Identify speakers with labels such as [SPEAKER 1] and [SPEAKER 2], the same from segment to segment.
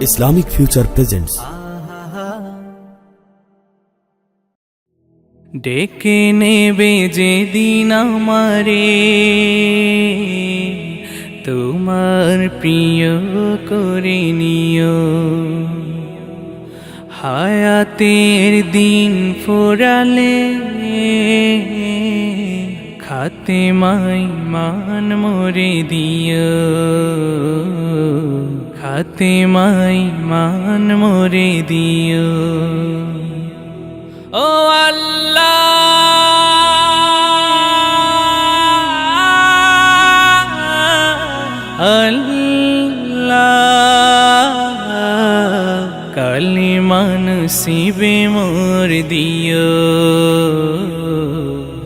[SPEAKER 1] Islamic future presents.
[SPEAKER 2] ডেকে নেবে যেদিন আমারে তোমার প্রিয় করে নিও। হায়াতের দিন ফোরালে মাই মান মোরে দিও খাতে মান মোরে দিও ও আল্লাহ আল্লাহ কালি মানসিবে মোর দিও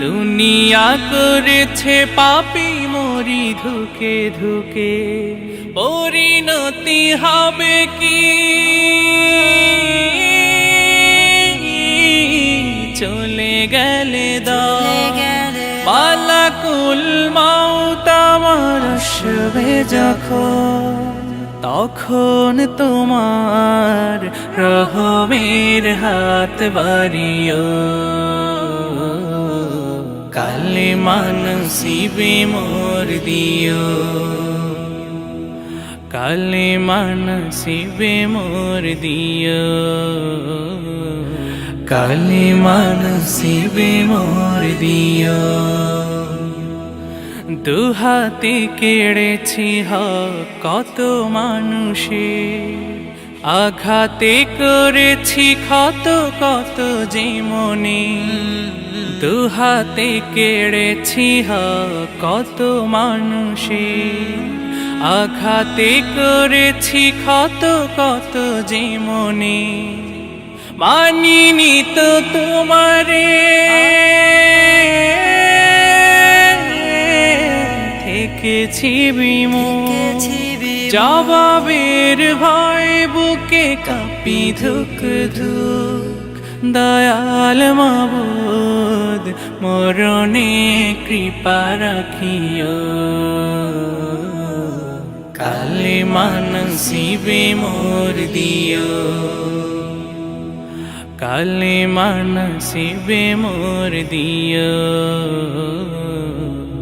[SPEAKER 2] দুনিয়া করেছে পাপি মরি ধুকে ধুকে পরিণতি হবে কি? চলে গেলে দাও পালাকুল মাউত আমার আসবে যখন তখন তোমার রহমের হাত বাড়িও। মানসিবে মোর দিও। কালে মানসিবে মোর দিও। কালে মানসিবে মোর দিও। দুহাতে কেড়েছি হ কত মানুষে। আঘাতে করেছি ক্ষত কত যে মনে দুহাতে কেড়েছি হ কত মানুষে। আঘাতে করেছি ক্ষত কত যে মনে মানিনি তো তোমারে। থেকেছি বিমুখ জবাবের ভয় বুকে কাঁপি ধুক ধুক। দয়াল মাবুদ, মরণে কৃপা রাখিও। কালে মানসিবে মোর দিও। কালে মানসিবে মোর দিও।